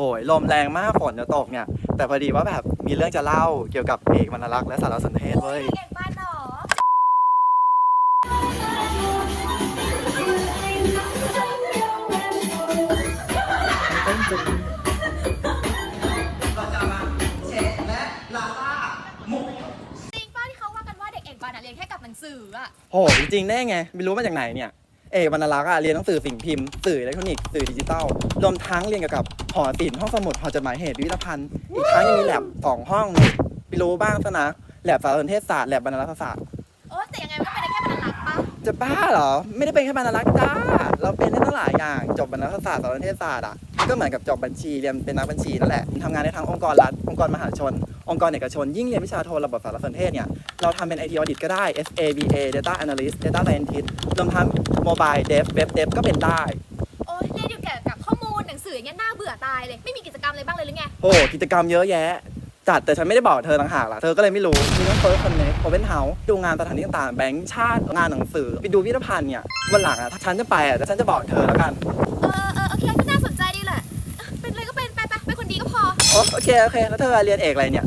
โอ้ยลมแรงมากฝนจะตกเนี่ย แต่พอดีว่าแบบมีเรื่องจะเล่าเกี่ยวกับเอกวรรณรักษ์และสารสนเทศเว้ย เก่งบ้านหรอจริงป้าที่เขาว่ากันว่าเด็กเอกบันอะเรียนแค่กับหนังสืออะโหจริงๆได้ไง ไม่รู้มาจากไหนเนี่ย เอกวรรณรักษ์อะเรียนหนังสือสิ่งพิมพ์สื่ออิเล็กทรอนิกส์สื่อดิจิทัลรวมทั้งเรียนเกี่ยวกับหอศิลป์ห้องสมุดหอจดหมายเหตุพิพิธภัณฑ์อีกทั้งยังมีแลบสองห้องไปรู้บ้างซะนะแลบสารสนเทศศาสตร์แลบบรรณรักษศาสตร์โอ้แต่ยังไงมันก็เป็นได้แค่บรรลักษ์ปะจะบ้าเหรอ ไม่ได้เป็นแค่บรรณรักษ์จ้าเราเป็นได้ตั้งหลายอย่างจบบรรณรักษศาสตร์สารสนเทศศาสตร์อะก็เหมือนกับจบบัญชีเรียนเป็นนักบัญชีนั่นแหละทำงานในทั้งองค์กรรัฐองค์กรมหาชน องค์กรเอกชน ยิ่งเรียนวิชาโทระบบสารสนเทศเนี่ย เราทำเป็น IT audit ก็ได้ SABA Data Analyst Data Scientist รวมทั้ง Mobile Dev Web Dev ก็เป็นได้ โอ้ยเรียนอยู่แก่กับข้อมูลหนังสืออย่างเงี้ยน่าเบื่อตายเลย ไม่มีกิจกรรมอะไรบ้างเลยหรือไง โอ้กิจกรรมเยอะแยะ จัดแต่ฉันไม่ได้บอกเธอต่างหากล่ะ เธอก็เลยไม่รู้ มีทั้งเฟิร์สคอนเนคโอเ n นเฮาส์ดูงานสถานที่ต่างๆ แบงค์ชาติ งานหนังสือ ไปดูพิพิธภัณฑ์เนี่ย วันหลังอะ ถ้าฉันจะไปอะแต่ฉันจะบอกเธอแล้วกัน เออเออโอเคก็น่าสนใจดีแหละอะเป็นอะไรก็เป็นไปไปเป็นคนดีก็พอโอ โอเคโอเคแล้วเธอเรียนเอกอะไรเนี่ย